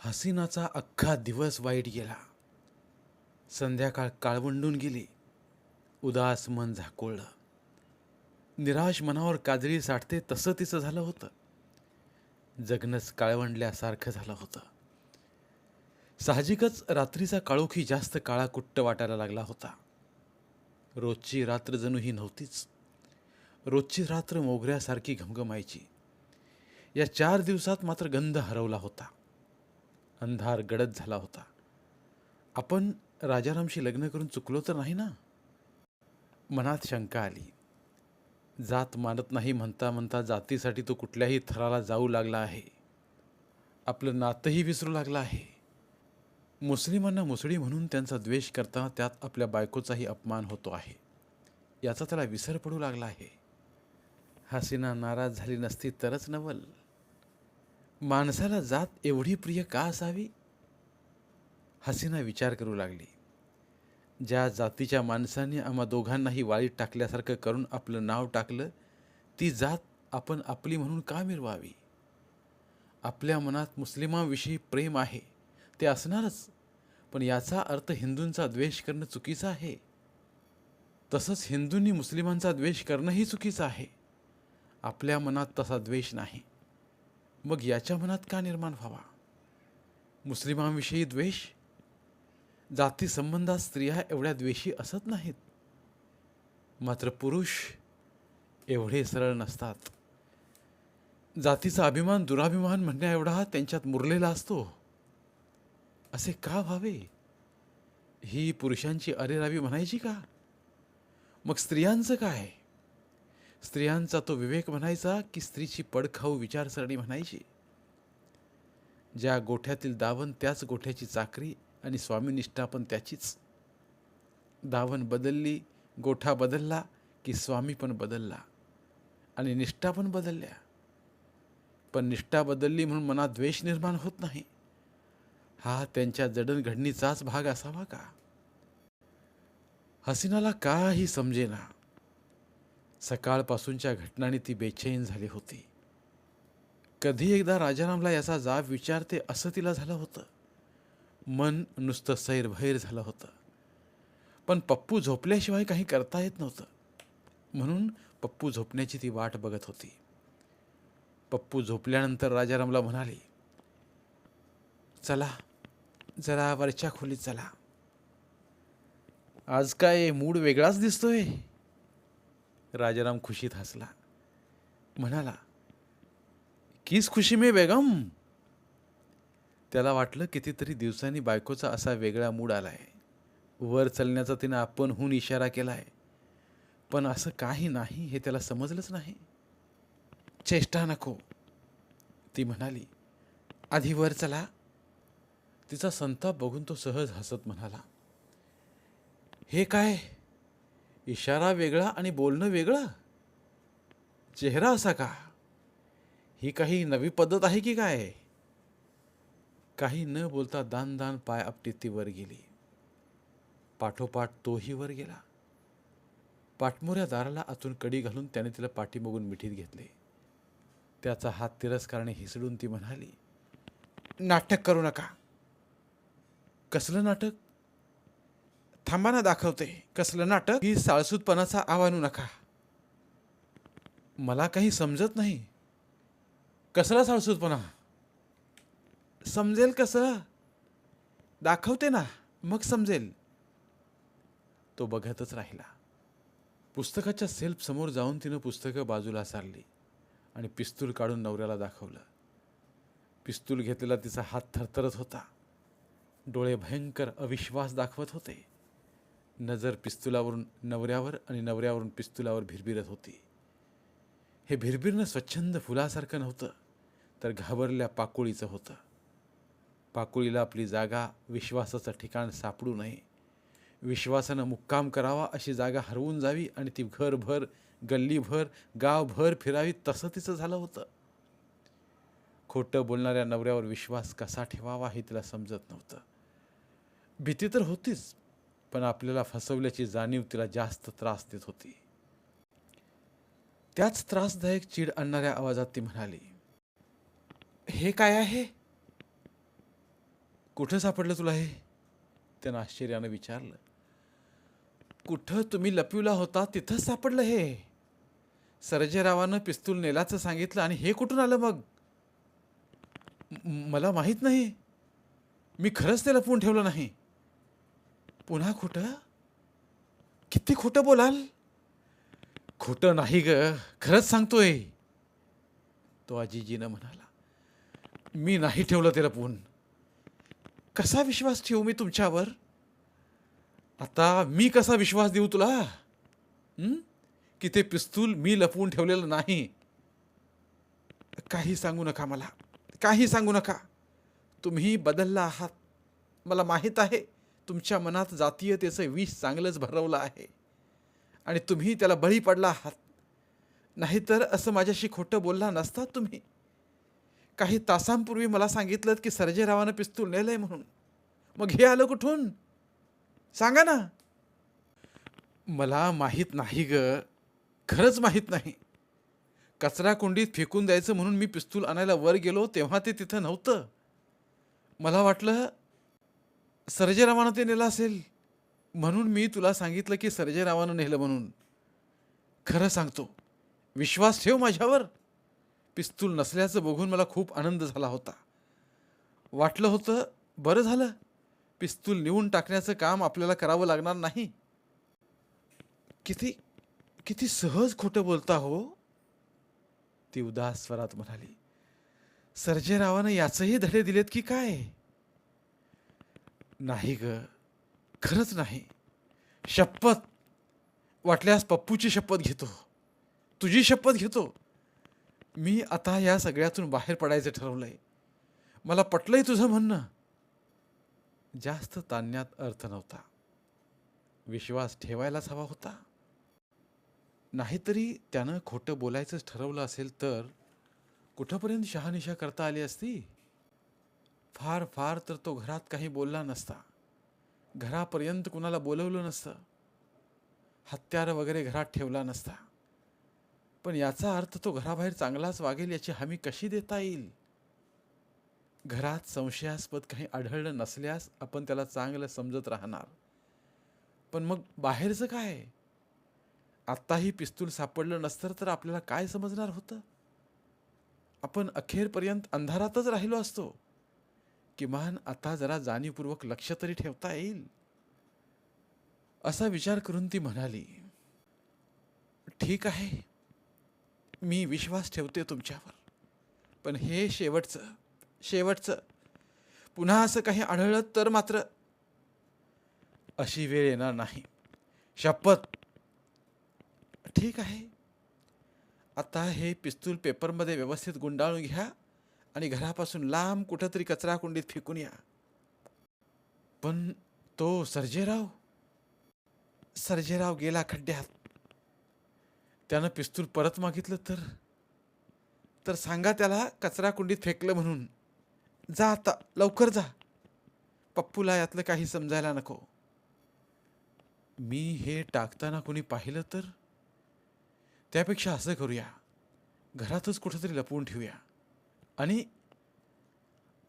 हसीनाचा अख्खा दिवस वाईट गेला. संध्याकाळ काळवंडून गेली. उदास मन झाकोळलं. निराश मनावर काजळी साठते तसं तिचं झालं होतं. जगणंच काळवंडल्यासारखं झालं होतं. साहजिकच रात्रीचा काळोखी जास्त काळा कुट्ट वाटायला लागला होता. रोजची रात्र जणू ही नव्हतीच. रोजची रात्र मोगऱ्यासारखी घमघमायची. या चार दिवसात मात्र गंध हरवला होता. अंधार गडद झाला होता. आपण राजारामशी लग्न करून चुकलो तर नाही ना? मनात शंका आली. जात मानत नाही म्हणता म्हणता जातीसाठी तो कुठल्याही थराला जाऊ लागला आहे. आपलं नातंही विसरू लागलं आहे. मुस्लिमांना मुसळी म्हणून त्यांचा द्वेष करताना त्यात आपल्या बायकोचाही अपमान होतो आहे. याचा त्याला विसर पडू लागला आहे. हसीना नाराज झाली नसती तरच नवल. माणसाला जात एवढी प्रिय का असावी? हसीना विचार करू लागली. ज्या जातीच्या माणसाने आम्हा दोघांनाही वाळीत टाकल्यासारखं करून आपलं नाव टाकलं ती जात आपण आपली म्हणून का मिरवावी? आपल्या मनात मुस्लिमांविषयी प्रेम आहे ते असणारच पण याचा अर्थ हिंदूंचा द्वेष करणं चुकीचं आहे. तसंच हिंदूंनी मुस्लिमांचा द्वेष करणंही चुकीचं आहे. आपल्या मनात तसा द्वेष नाही. मग याच्या मनात का निर्माण व्हावा? मुस्लिमांविषयी द्वेष? जाती संबंधात स्त्रिया एवढ्या द्वेषी असत नाहीत. मात्र पुरुष एवढे सरळ नसतात. जातीचा अभिमान दुराभिमान म्हणण्या एवढा त्यांच्यात मुरलेला असतो. असे का व्हावे? ही पुरुषांची अरेरावी म्हणायची का? मग स्त्रियांचं काय? स्त्रियांचा तो विवेक म्हणायचा की स्त्रीची पडखाऊ विचारसरणी म्हणायची. ज्या गोठ्यातील दावण त्याच गोठ्याची चाकरी आणि स्वामीनिष्ठा पण त्याचीच. दावण बदलली गोठा बदलला की स्वामी पण बदलला आणि निष्ठा पण बदलल्या. पण निष्ठा बदलली म्हणून मनात द्वेष निर्माण होत नाही. हा त्यांच्या जडणघडणीचाच भाग असावा का? हसीनाला काही समजेना. सकाळपासूनच्या घटनांनी ती बेचैन झाली होती. कधी एकदा राजारामला याचा जाब विचारते असं तिला झालं होतं. मन नुसतं सैरभैर झालं होतं. पण पप्पू झोपल्याशिवाय काही करता येत नव्हतं. म्हणून पप्पू झोपण्याची ती वाट बघत होती. पप्पू झोपल्यानंतर राजारामला म्हणाली चला जरा वरच्या खोलीत चला. आज काय मूड वेगळाच दिसतोय. राजाराम खुशीत हसला. म्हणाला किस खुशी मे बेगम? त्याला वाटलं कितीतरी दिवसांनी बायकोचा असा वेगळा मूड आलाय. वर चलण्याचा तिनं आपणहून इशारा केलाय. पण असं काही नाही हे त्याला समजलंच नाही. चेष्टा नको ती म्हणाली. आधी वर चला. तिचा संताप बघून तो सहज हसत म्हणाला हे काय? इशारा वेगळा आणि बोलणं वेगळं. चेहरा असा का? ही काही नवी पद्धत आहे की काय? काही न बोलता दान दान पाय आपटीत ती वर गेली. पाठोपाठ तोही वर गेला. पाठमोऱ्या दाराला आतून कडी घालून त्याने तिला पाठीमागून मिठीत घेतले. त्याचा हात तिरस्कारणे हिसडून ती म्हणाली नाटक करू नका. कसलं नाटक? थांबाना दाखवते. कसलं नाटक? ही साळसूतपणाचा आवानू नका. मला काही समजत नाही. कसला साळसूतपणा समजेल कसं? दाखवते ना. मग समजेल. तो बघतच राहिला. पुस्तकाच्या सेल्फ समोर जाऊन तिनं पुस्तकं बाजूला सारली आणि पिस्तूल काढून नवऱ्याला दाखवलं. पिस्तूल घेतलेला तिचा हात थरथरत होता. डोळे भयंकर अविश्वास दाखवत होते. नजर पिस्तुलावरून नवऱ्यावर आणि नवऱ्यावरून पिस्तुलावर भिरभिरत होती. हे भिरभिरणं स्वच्छंद फुलासारखं नव्हतं तर घाबरल्या पाकोळीचं होतं. पाकोळीला आपली जागा विश्वासाचं ठिकाण सापडू नये. विश्वासानं मुक्काम करावा अशी जागा हरवून जावी आणि ती घरभर गल्लीभर गावभर फिरावी तसं तिचं झालं होतं. खोटं बोलणाऱ्या नवऱ्यावर विश्वास कसा ठेवावा हे तिला समजत नव्हतं. भीती तर होतीच पण आपल्याला फसवल्याची जाणीव तिला जास्त त्रास देत होती. त्याच त्रासदायक चीड आणणाऱ्या आवाजात ती म्हणाली हे काय आहे? कुठं सापडलं तुला हे? त्यानं आश्चर्यानं विचारलं कुठं तुम्ही लपविला होता तिथंच सापडलं हे? सरजेरावानं पिस्तूल नेलाचं सांगितलं आणि हे कुठून आलं मग? मला माहीत नाही. मी खरंच ते लपवून ठेवलं नाही. पुन्हा खोटं? किती खोटं बोलाल? खोटं नाही ग खरंच सांगतोय. तो आजीजीनं म्हणाला मी नाही ठेवलं ते लपून कसा विश्वास ठेवू मी तुमच्यावर? आता मी कसा विश्वास देऊ तुला? की ते पिस्तूल मी लपवून ठेवलेलं नाही. काही सांगू नका मला. काही सांगू नका. तुम्ही बदलला आहात. मला माहीत आहे. तुमच्या मनात जातीयतेचं विष चांगलंच भरवलं आहे. आणि तुम्ही त्याला बळी पडला आहात. नाहीतर असं माझ्याशी खोटं बोलला नसता तुम्ही. काही तासांपूर्वी मला सांगितलं की सर्जेरावानं पिस्तूल नेलं आहे म्हणून. मग हे आलं कुठून? सांगा ना. मला माहीत नाही ग. खरंच माहीत नाही. कचरा कुंडीत फेकून द्यायचं म्हणून मी पिस्तूल आणायला वर गेलो तेव्हा ते तिथं नव्हतं. मला वाटलं सर्जेरावानं ते नेलं असेल. म्हणून मी तुला सांगितलं की सर्जेरावानं नेलं म्हणून. खरं सांगतो विश्वास ठेव माझ्यावर. पिस्तूल नसल्याचं बघून मला खूप आनंद झाला होता. वाटलं होतं बरं झालं. पिस्तूल नेऊन टाकण्याचं काम आपल्याला करावं लागणार नाही. किती किती सहज खोटं बोलता हो. ती उदास स्वरात म्हणाली सर्जेरावानं याचंही धडे दिलेत की काय? नाही ग. खरंच नाही. शपथ. वाटल्यास पप्पूची शपथ घेतो. तुझी शपथ घेतो. मी आता या सगळ्यातून बाहेर पडायचं ठरवलंय. मला पटलंय तुझं म्हणणं. जास्त ताणण्यात अर्थ नव्हता. विश्वास ठेवायलाच हवा होता. नाहीतरी त्यानं खोटं बोलायचंच ठरवलं असेल तर कुठंपर्यंत शहानिशा करता आली असती? फार फार तर तो घरात काही बोलला नसता. घरापर्यंत कुणाला बोलवलं नसतं. हत्यार वगैरे घरात ठेवला नसता. पण याचा अर्थ तो घराबाहेर चांगलाच वागेल याची हमी कशी देता येईल? घरात संशयास्पद काही आढळलं नसल्यास आपण त्याला चांगलं समजत राहणार. पण मग बाहेरचं काय? आत्ताही पिस्तूल सापडलं नसतं तर आपल्याला काय समजणार होतं? आपण अखेरपर्यंत अंधारातच राहिलो असतो. किमान आता जरा जाणीवपूर्वक लक्ष तरी ठेवता येईल. असा विचार करून ती म्हणाली ठीक आहे मी विश्वास ठेवते तुमच्यावर पण हे शेवटचं शेवटचं. पुन्हा असं काही आढळलं तर मात्र अशी वेळ येणार नाही. शपथ. ठीक आहे. आता हे पिस्तूल पेपरमध्ये व्यवस्थित गुंडाळून घ्या. आणि घरापासून लांब कुठंतरी कचराकुंडीत फेकून या. पण तो सर्जेराव सर्जेराव गेला खड्ड्यात. त्यानं पिस्तूल परत मागितलं तर तर सांगा त्याला कचराकुंडीत फेकलं म्हणून. जा आता लवकर जा. पप्पूला यातलं काही समजायला नको. मी हे टाकताना कोणी पाहिलं तर त्यापेक्षा असं करूया. घरातच कुठंतरी लपवून ठेवूया. आणि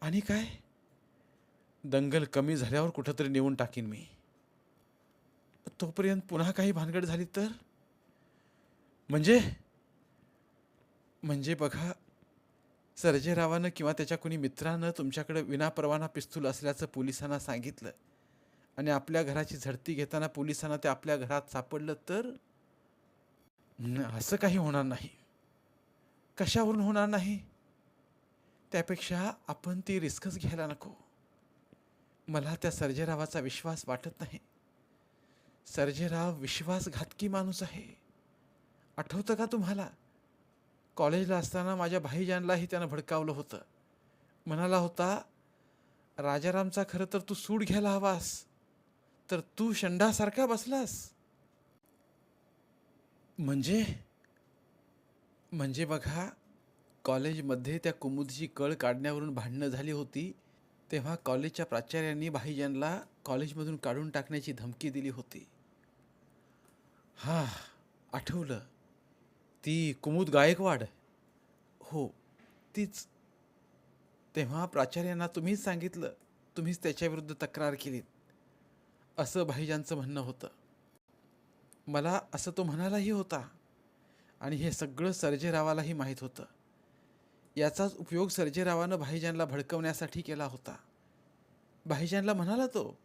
आणि काय? दंगल कमी झाल्यावर कुठंतरी नेऊन टाकीन मी. तोपर्यंत पुन्हा काही भानगड झाली तर? म्हणजे म्हणजे बघा सर्जेरावानं किंवा त्याच्या कोणी मित्रानं तुमच्याकडे विनापरवाना पिस्तूल असल्याचं पोलिसांना सांगितलं आणि आपल्या घराची झडती घेताना पोलिसांना ते आपल्या घरात सापडलं तर? असं काही होणार नाही. कशावरून होणार नाही? त्यापेक्षा आपण ती रिस्कच घ्यायला नको. मला त्या सर्जेरावाचा विश्वास वाटत नाही. सर्जेराव विश्वासघातकी माणूस आहे. आठवतं का तुम्हाला? कॉलेजला असताना माझ्या भाईजानलाही त्यानं भडकावलं होतं. म्हणाला होता राजारामचा खरं तर तू सूड घ्यायला हवास. तर तू शंडासारखा बसलास. म्हणजे? म्हणजे बघा कॉलेजमध्ये त्या कुमुदची कळ काढण्यावरून भांडणं झाली होती तेव्हा कॉलेजच्या प्राचार्यांनी भाईजानला कॉलेजमधून काढून टाकण्याची धमकी दिली होती. हा आठवलं. ती कुमुद गायकवाड? हो तीच. तेव्हा प्राचार्यांना तुम्हीच सांगितलं तुम्हीच त्याच्याविरुद्ध तक्रार केलीत. असं भाईजानचं म्हणणं होतं. मला असं तो म्हणालाही होता. आणि हे सगळं सर्जेरावालाही माहीत होतं. याचाच उपयोग सर्जेरावानं भाईजानला भडकवण्यासाठी केला होता. भाईजानला म्हणाला तो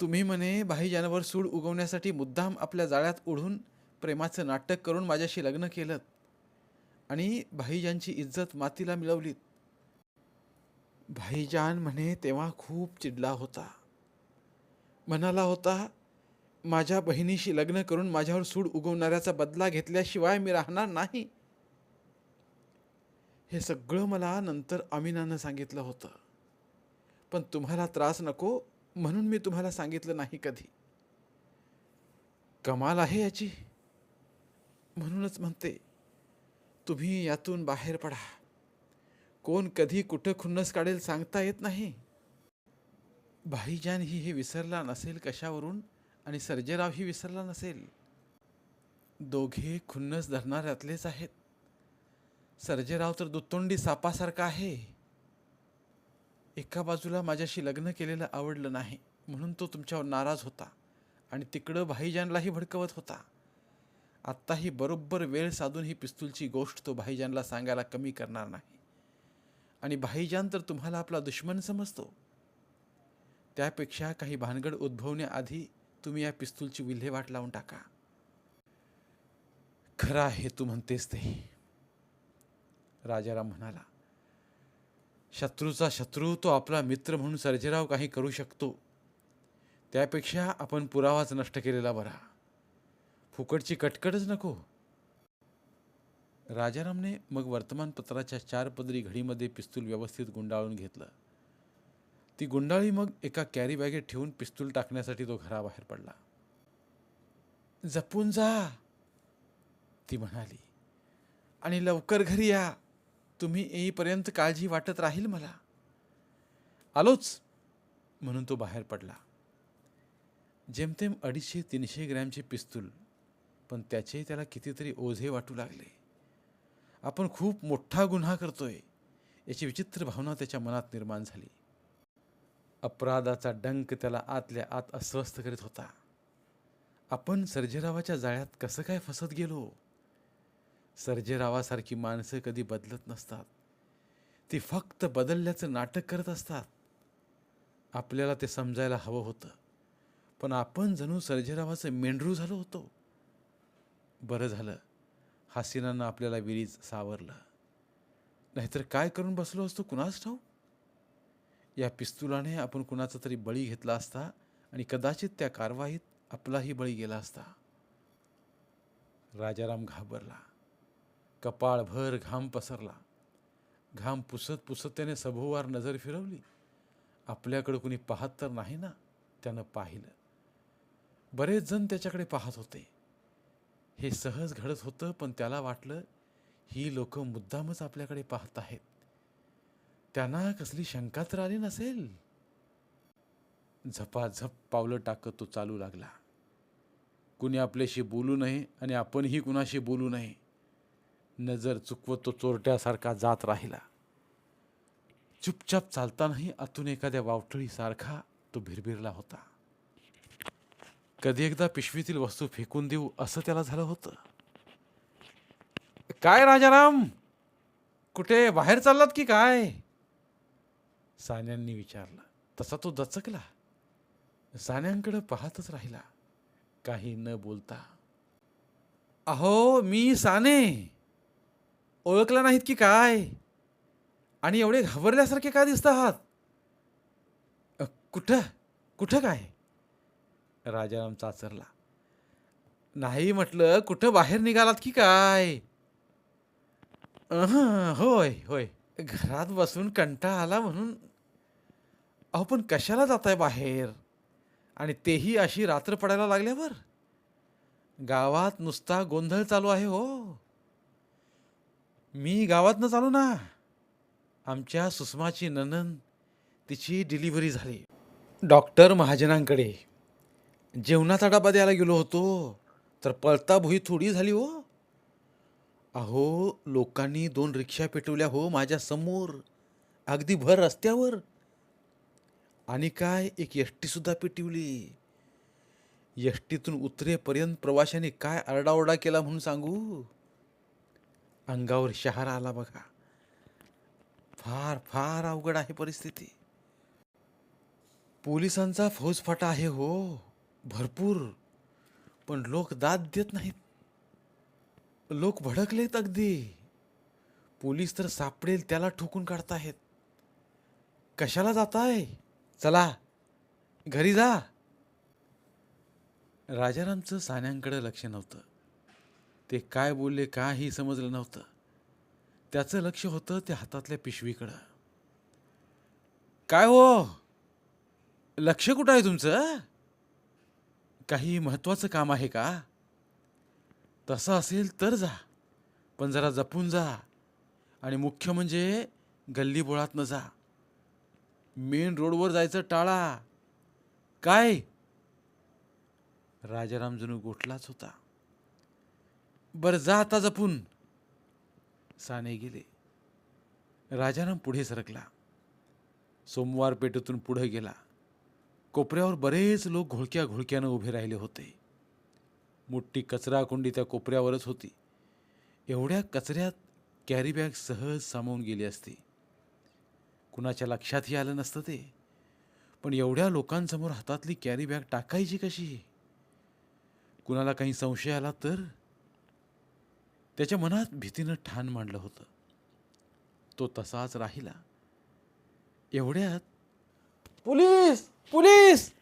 तुम्ही म्हणे भाईजानवर सूड उगवण्यासाठी मुद्दाम आपल्या जाळ्यात ओढून प्रेमाचं नाटक करून माझ्याशी लग्न केलं आणि भाईजानची इज्जत मातीला मिळवलीत. भाईजान म्हणे तेव्हा खूप चिडला होता. म्हणाला होता माझ्या बहिणीशी लग्न करून माझ्यावर सूड उगवणाऱ्याचा बदला घेतल्याशिवाय मी राहणार नाही. हे सगळं मला नंतर अमीनानं सांगितलं होतं. पण तुम्हाला त्रास नको म्हणून मी तुम्हाला सांगितलं नाही कधी. कमाल आहे याची. म्हणूनच म्हणते तुम्ही यातून बाहेर पडा. कोण कधी कुठं खुन्नस काढेल सांगता येत नाही. भाईजान ही हे विसरला नसेल कशावरून आणि सर्जेराव ही विसरला नसेल. दोघे खुन्नस धरणाऱ्यातलेच आहेत. सर्जेराव तर दुतोंडी सापासारखा आहे. एका बाजूला माझ्याशी लग्न केलेलं आवडलं नाही म्हणून तो तुमच्यावर नाराज होता आणि तिकडं भाईजानलाही भडकवत होता. आत्ताही बरोबर वेळ साधून ही पिस्तूलची गोष्ट तो भाईजानला सांगायला कमी करणार नाही. आणि भाईजान तर तुम्हाला आपला दुश्मन समजतो. त्यापेक्षा काही भानगड उद्भवण्याआधी तुम्ही या पिस्तूलची विल्हेवाट लावून टाका. खरा आहे तू म्हणतेस ते. राजाराम म्हणाला शत्रूचा शत्रू तो आपला मित्र म्हणून सर्जेराव काही करू शकतो. त्यापेक्षा आपण पुरावाच नष्ट केलेला बरा. फुकटची कटकटच नको. राजारामने मग वर्तमानपत्राच्या चार पदरी घडीमध्ये पिस्तूल व्यवस्थित गुंडाळून घेतलं. ती गुंडाळी मग एका कॅरी बॅगेत ठेवून पिस्तूल टाकण्यासाठी तो घराबाहेर पडला. जपून जा ती म्हणाली आणि लवकर घरी या. तुम्ही येईपर्यंत काळजी वाटत राहील मला. आलोच म्हणून तो बाहेर पडला. जेमतेम अडीचशे तीनशे ग्रॅमचे पिस्तूल पण त्याचे त्याला कितीतरी ओझे वाटू लागले. आपण खूप मोठा गुन्हा करतोय याची विचित्र भावना त्याच्या मनात निर्माण झाली. अपराधाचा डंक त्याला आतल्या आत अस्वस्थ करीत होता. आपण सर्जेरावाच्या जाळ्यात कसं काय फसत गेलो? सर्जेरावासारखी माणसं कधी बदलत नसतात. ती फक्त बदलल्याचं नाटक करत असतात. आपल्याला ते समजायला हवं होतं. पण आपण जणू सर्जेरावाचं मेंढरू झालो होतो. बरं झालं. हासिनानं आपल्याला विरीज सावरलं. नाहीतर काय करून बसलो असतो कुणाच ठाऊ? या पिस्तुलाने आपण कुणाचा तरी बळी घेतला असता आणि कदाचित त्या कारवाईत आपलाही बळी गेला असता. राजाराम घाबरला. कपाळभर घाम पसरला. घाम पुसत पुसत त्याने सभोवार नजर फिरवली. आपल्याकडं कुणी पाहत तर नाही ना? त्यानं पाहिलं. बरेच जण त्याच्याकडे पाहत होते. हे सहज घडत होतं पण त्याला वाटलं ही लोक मुद्दामच आपल्याकडे पाहत आहेत. त्यांना कसली शंका तर आली नसेल? झपाझप पावलं टाकत तो चालू लागला. कुणी आपल्याशी बोलू नये आणि आपणही कुणाशी बोलू नये. नजर चुकवत तो चोरट्यासारखा जात राहिला. चुपचाप चालतानाही आतून एखाद्या वावटळीसारखा तो भिरभिरला होता. कधी एकदा पिशवीतील वस्तू फेकून देऊ असं त्याला झालं होतं. काय राजाराम? कुठे? बाहेर चाललात की काय? सान्यांनी विचारलं. तसा तो दचकला. सान्यांकडे पाहतच राहिला. काही न बोलता अहो मी साने. ओळखला नाहीत की काय? आणि एवढे घाबरल्यासारखे का दिसत आहात? कुठं? कुठं काय? राजाराम चाचरला. नाही म्हटलं कुठं बाहेर निघालात की काय? होय होय. घरात बसून कंटाळा आला म्हणून. अहो पण कशाला जाताय बाहेर? आणि तेही अशी रात्र पडायला लागल्यावर? गावात नुसता गोंधळ चालू आहे हो. मी गावातनं चालू ना. आमच्या सुषमाची ननन तिची डिलिव्हरी झाली. डॉक्टर महाजनांकडे. जेवणाचा डबा द्यायला गेलो होतो. तर पळता भुई थोडी झाली हो. अहो लोकांनी दोन रिक्षा पेटवल्या हो माझ्यासमोर. अगदी भर रस्त्यावर. आणि काय एक यष्टीसुद्धा पेटवली. यष्टीतून उतरेपर्यंत प्रवाशांनी काय आरडाओरडा केला म्हणून सांगू? अंगावर शहारा आला बघा. फार फार अवघड आहे परिस्थिती. पोलिसांचा फौजफाटा आहे हो भरपूर. पण लोक दाद देत नाहीत. लोक भडकलेत अगदी. पोलीस तर सापडेल त्याला ठोकून काढताहेत. कशाला जाताय? चला घरी जा. राजारामचं सान्यांकडे लक्ष नव्हतं. ते काय बोलले काही समजलं नव्हतं. त्याचं लक्ष होतं त्या हातातल्या पिशवीकडं. काय हो? लक्ष कुठं आहे तुमचं? काही महत्त्वाचं काम आहे का? तसं असेल तर जा पण जरा जपून जा आणि मुख्य म्हणजे गल्लीबोळात न जा. मेन रोडवर जायचं टाळा. काय? राजाराम जणू गोठलाच होता. बरं जा आता जपून. साने गेले. राजाराम पुढे सरकला. सोमवार पेठेतून पुढे गेला. कोपऱ्यावर बरेच लोक घोळक्या घोळक्यानं उभे राहिले होते. मोठी कचरा कुंडी त्या कोपऱ्यावरच होती. एवढ्या कचऱ्यात कॅरीबॅग सहज सामावून गेली असती. कुणाच्या लक्षातही आलं नसतं ते. पण एवढ्या लोकांसमोर हातातली कॅरी बॅग टाकायची कशी? कुणाला काही संशय आला तर? त्याच्या मनात भीतीनं ठाण मांडलं होतं. तो तसाच राहिला. एवढ्यात पोलीस! पोलीस!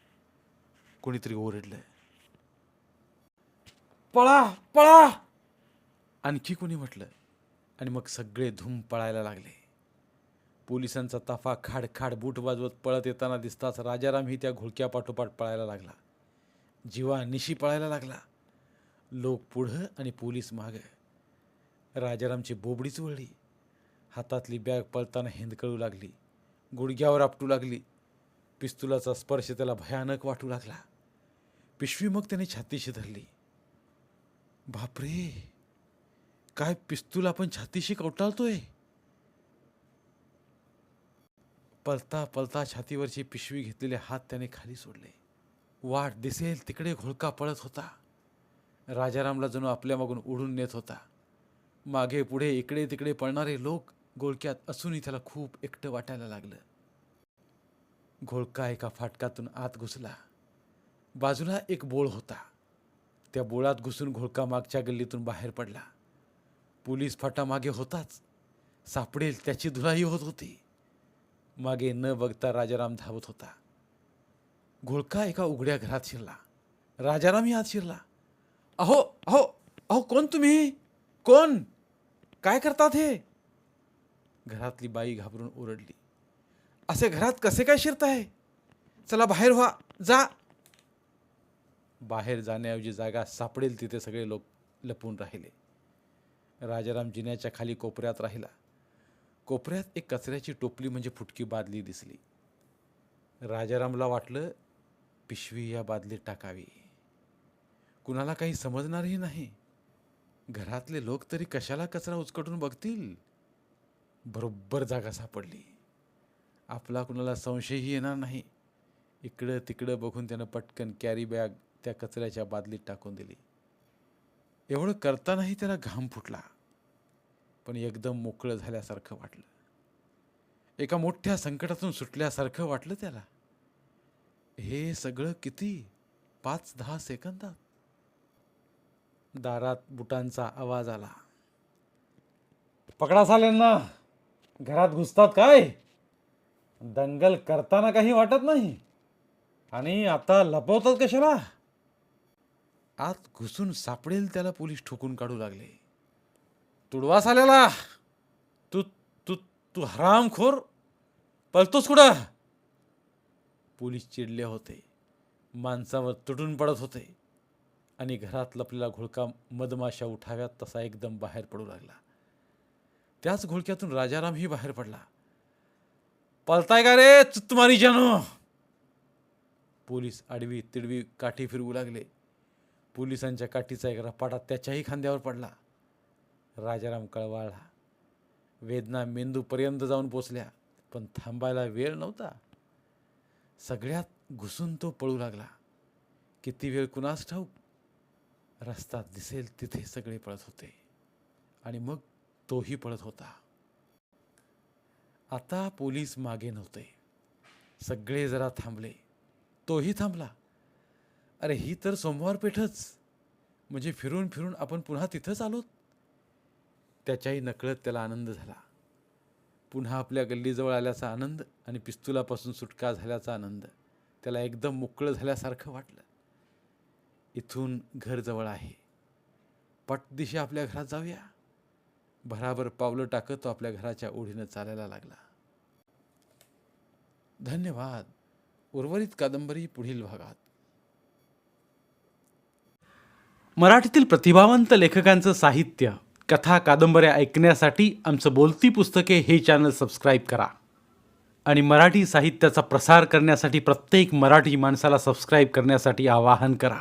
कोणीतरी ओरडलंय. पळा पळा! आणखी कोणी म्हटलं? आणि मग सगळे धूम पळायला लागले. पोलिसांचा ताफा खाड खाड बूट वाजवत पळत येताना दिसताच राजारामही त्या घोळक्या पाठोपाठ पळायला लागला. जीवा निशी पळायला लागला. लोक पुढं आणि पोलीस मागं. राजारामची बोबडीच वळली. हातातली बॅग पळताना हिंदकळू लागली. गुडघ्यावर आपटू लागली. पिस्तुलाचा स्पर्श त्याला भयानक वाटू लागला. पिशवी मग त्याने छातीशी धरली. बापरे! काय पिस्तूल आपण छातीशी कवटाळतोय? पलता पलता छातीवरची पिशवी घेतलेले हात त्याने खाली सोडले. वाट दिसेल तिकडे घोळका पळत होता. राजारामला जणू आपल्या मागून उडून नेत होता. मागे पुढे इकडे तिकडे पळणारे लोक घोळक्यात असूनही त्याला खूप एकटं वाटायला लागलं. घोळका एका फाटकातून आत घुसला. बाजूला एक बोळ होता. त्या बोळात घुसून घोळका मागच्या गल्लीतून बाहेर पडला. पोलीस फाटा मागे होताच. सापडेल त्याची धुलाई होत होती. मागे न बघता राजाराम धावत होता. घोळका एका उघड्या घरात शिरला. राजारामही आत शिरला. अहो अहो अहो कोण तुम्ही? कोण? काय करतात हे? घरातली बाई घाबरून ओरडली. असे घरात कसे काय शिरताय? चला बाहेर व्हा जा. बाहेर जाण्याऐवजी जागा सापडेल तिथे सगळे लोक लपून राहिले. राजाराम जिन्याच्या खाली कोपऱ्यात राहिला. कोपऱ्यात एक कचऱ्याची टोपली म्हणजे फुटकी बादली दिसली. राजारामला वाटलं पिशवी या बादलीत टाकावी. कुणाला काही समजणारही नाही. घरातले लोक तरी कशाला कचरा उचकटून बघतील? बरोबर जागा सापडली. आपला कुणाला संशयही येणार नाही. इकडं तिकडं बघून त्यानं पटकन कॅरी बॅग त्या कचऱ्याच्या बादलीत टाकून दिली. एवढं करतानाही त्याला घाम फुटला. पण एकदम मोकळं झाल्यासारखं वाटलं. एका मोठ्या संकटातून सुटल्यासारखं वाटलं त्याला. हे सगळं किती? पाच दहा सेकंदात? दारात बुटांचा आवाज आला. पकडा साल्यांना. घरात घुसतात काय? दंगल करताना काही वाटत नाही. आणि आता लपवतात कशाला? आत घुसून सापडेल त्याला पोलीस ठोकून काढू लागले. तुडवा साल्याला. तू तू तू हरामखोर. पळतोस कुठं? पोलीस चिडले होते. माणसावर तुटून पडत होते. आणि घरात लपलेला घोळका मधमाशा उठाव्यात तसा एकदम बाहेर पडू लागला. त्याच घोळक्यातून राजारामही बाहेर पडला. पळताय का रे चुतमारी जानो? पोलीस आडवी तिडवी काठी फिरवू लागले. पोलिसांच्या काठीचा एक रपाटा त्याच्याही खांद्यावर पडला. राजाराम कळवाळला. वेदना मेंदूपर्यंत जाऊन पोचल्या पण थांबायला वेळ नव्हता. सगळ्यात घुसून तो पळू लागला. किती वेळ कुणास ठाऊक? रस्ता दिसेल तिथे सगळे पळत होते. आणि मग तोही पळत होता. आता पोलीस मागे नव्हते. सगळे जरा थांबले. तोही थांबला. अरे ही तर सोमवार पेठच म्हणजे फिरून फिरून आपण पुन्हा तिथंच आलोत? त्याच्याही नकळत त्याला आनंद झाला. पुन्हा आपल्या गल्लीजवळ आल्याचा आनंद आणि पिस्तुलापासून सुटका झाल्याचा आनंद त्याला एकदम मोकळं झाल्यासारखं वाटलं. इथून घर जवळ आहे. पटदिशी आपल्या घरात जाऊया. भराभर पावलं टाकत तो आपल्या घराच्या ओढीनं चालायला लागला. धन्यवाद. उर्वरित कादंबरी पुढील भागात. मराठीतील प्रतिभावंत लेखकांचं साहित्य कथा कादंबऱ्या ऐकण्यासाठी आमचं बोलती पुस्तके हे चॅनल सबस्क्राईब करा. आणि मराठी साहित्याचा प्रसार करण्यासाठी प्रत्येक मराठी माणसाला सबस्क्राईब करण्यासाठी आवाहन करा.